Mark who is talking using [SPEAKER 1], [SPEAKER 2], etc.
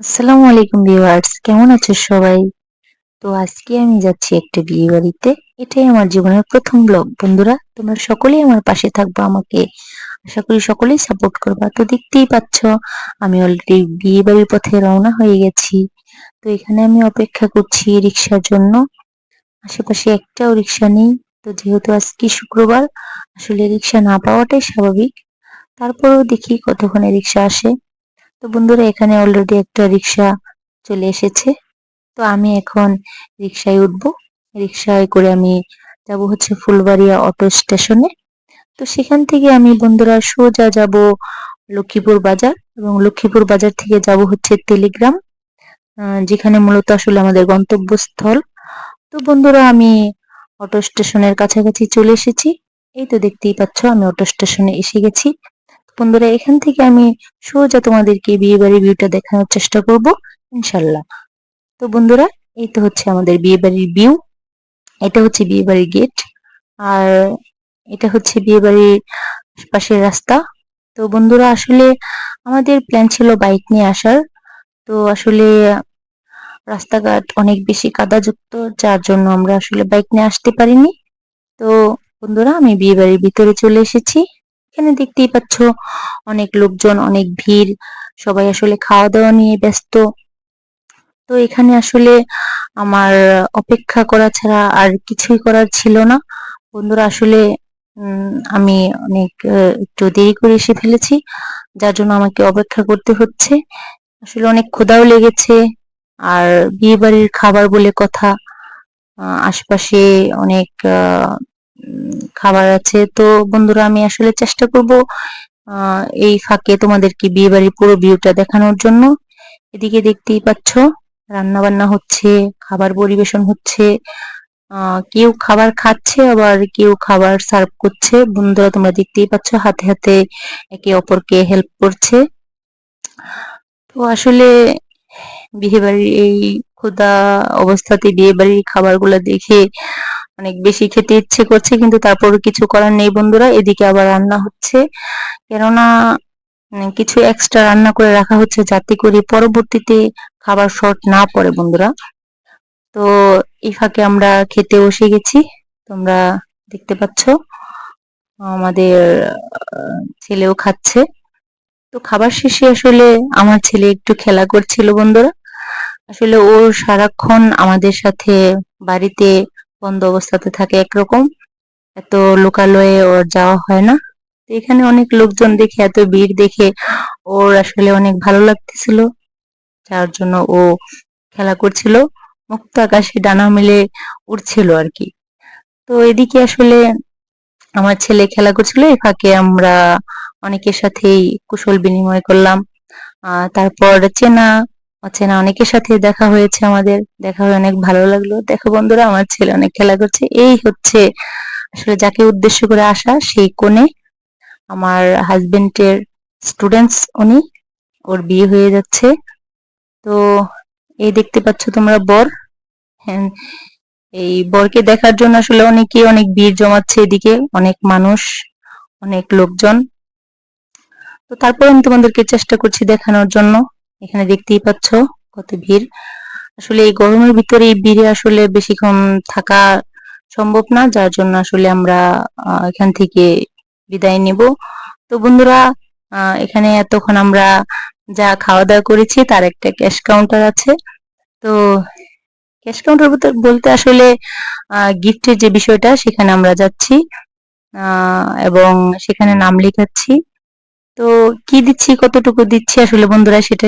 [SPEAKER 1] আসসালামু আলাইকুম ভিউয়ার্স, কেমন আছো সবাই? তো আজকে আমি যাচ্ছি একটা বিয়ে বাড়িতে। এটাই আমার জীবনের প্রথম ব্লগ। বন্ধুরা, তোমরা সকলেই আমার পাশে থাকবা, আমাকে আশা করি সকলেই সাপোর্ট করবা। তো দেখতেই পাচ্ছ, আমি অলরেডি বিয়ে বাড়ির পথে রওনা হয়ে গেছি। তো এখানে আমি অপেক্ষা করছি রিক্সার জন্য। আশেপাশে একটাও রিক্সা নেই। তো যেহেতু আজকে শুক্রবার, আসলে রিক্সা না পাওয়াটাই স্বাভাবিক। তারপরেও দেখি কতক্ষণে রিক্সা আসে। তো বন্ধুরা, এখানে অলরেডি একটা রিক্সা চলে এসেছে। তো আমি এখন রিক্সায় উঠব। রিক্সায় করে আমি যাব হচ্ছে ফুলবাড়িয়া অটো স্টেশনে তো সেখান থেকে আমি বন্ধুরা সোজা যাব লক্ষ্মীপুর বাজার এবং লক্ষ্মীপুর বাজার থেকে যাব হচ্ছে টেলিগ্রাম যেখানে মূলত আসলে আমাদের গন্তব্যস্থল। তো বন্ধুরা, আমি অটো স্টেশনের কাছাকাছি চলে এসেছি। এই তো দেখতেই পাচ্ছ, আমি অটো স্টেশনে এসে গেছি। বন্ধুরা, এখান থেকে আমি সোজা তোমাদেরকে বিয়ে বাড়ির ভিউটা দেখানোর চেষ্টা করব ইনশাল্লাহ তো বন্ধুরা, এই তো হচ্ছে আমাদের বিয়ে বাড়ির ভিউ এটা হচ্ছে বিয়ে বাড়ির গেট আর এটা হচ্ছে বিয়ে বাড়ির পাশের রাস্তা। তো বন্ধুরা, আসলে আমাদের প্ল্যান ছিল বাইক নিয়ে আসার। তো আসলে রাস্তাঘাট অনেক বেশি কাদাযুক্ত, যার জন্য আমরা আসলে বাইক নিয়ে আসতে পারিনি। তো বন্ধুরা, আমি বিয়ে বাড়ির ভিতরে চলে এসেছি। এখানে দেখতেই পাচ্ছ অনেক লোকজন, অনেক ভিড়। সবাই আসলে খাওয়া দাওয়া নিয়ে ব্যস্ত। তো এখানে আসলে আমার অপেক্ষা করা ছাড়া আর কিছুই করার ছিল না। বন্ধুরা, আসলে আমি অনেক একটু দেরি করে এসে ফেলেছি, যার জন্য আমাকে অপেক্ষা করতে হচ্ছে। আসলে অনেক ক্ষুধাও লেগেছে, আর বিয়ে বাড়ির খাবার বলে কথা আশপাশে অনেক খাবার আছে। তো বন্ধুরা, আমি আসলে চেষ্টা করব এই ফাঁকে তোমাদেরকে বিয়ে বাড়ির পুরো ভিউটা দেখানোর জন্য। এদিকে দেখতেই পাচ্ছ রান্না বান্না হচ্ছে, খাবার পরিবেশন হচ্ছে কেউ খাবার খাচ্ছে, আবার কেউ খাবার সার্ভ করছে। বন্ধুরা, তোমরা দেখতেই পাচ্ছ, হাতে হাতে একে অপরকে হেল্প করছে। তো আসলে বিয়ে বাড়ির এই ক্ষুধা অবস্থাতে বিয়ে বাড়ির খাবারগুলো দেখে অনেক বেশি খেতে ইচ্ছে করছে, কিন্তু তারপর কিছু করার নেই বন্ধুরা। এদিকে আবার রান্না হচ্ছে। কেননা কিছু এক্সট্রা রান্না করে রাখা হচ্ছে যাতে করে পরবর্তীতে খাবার শর্ট না পড়ে বন্ধুরা। তো এই ফাঁকে আমরা খেতে বসে গেছি। তোমরা দেখতে পাচ্ছ, আমাদের ছেলেও খাচ্ছে। তো খাবার শেষে আসলে আমার ছেলে একটু খেলা করছিল বন্ধুরা। আসলে ও সারাক্ষণ আমাদের সাথে বাড়িতে বন্ধ অবস্থাতে থাকে একরকম। এত লোকালয়ে ওর যাওয়া হয় না। তো এখানে অনেক লোকজন দেখে, এত ভিড় দেখে ওর আসলে অনেক ভালো লাগতেছিল। যার জন্য ও খেলা করছিল। মুক্ত আকাশে ডানা মেলে উড়ছিল আর কি তো এদিকে আসলে আমার ছেলে খেলা করছিল, এই ফাঁকে আমরা অনেকের সাথেই কুশল বিনিময় করলাম। তারপর চেনা, অচেনা অনেকের সাথে দেখা হয়েছে আমাদের, দেখা হয়ে অনেক ভালো লাগল। দেখো বন্ধুরা, আমার ছেলে অনেক খেলা করছে। এই হচ্ছে আসলে যাকে উদ্দেশ্য করে আসা, সেই কোণে আমার হাজবেন্ডের স্টুডেন্টস উনি, ওর বিয়ে হয়ে যাচ্ছে। তো এই দেখতে পাচ্ছ তোমরা বর। হ্যাঁ এই বরকে দেখার জন্য আসলে অনেকে অনেক ভিড় জমাচ্ছে এদিকে, অনেক মানুষ, অনেক লোকজন। তো তারপর আমি তোমাদেরকে চেষ্টা করছি দেখানোর জন্য। এখানে দেখতেই পাচ্ছ কত ভিড়। আসলে এই গরমের ভিতরে এই ভিড়ে আসলে বেশিক্ষণ থাকা সম্ভব না, যার জন্য আসলে আমরা এখান থেকে বিদায় নিব। তো বন্ধুরা এখানে এতক্ষণ আমরা যা খাওয়া দাওয়া করেছি তার একটা ক্যাশ কাউন্টার আছে। তো ক্যাশ কাউন্টার বলতে আসলে গিফটের যে বিষয়টা, সেখানে আমরা যাচ্ছি। এবং সেখানে নাম লেখাচ্ছি। তো কি দিচ্ছি, কতটুকু দিচ্ছি আসলে বন্ধুরা, সেটা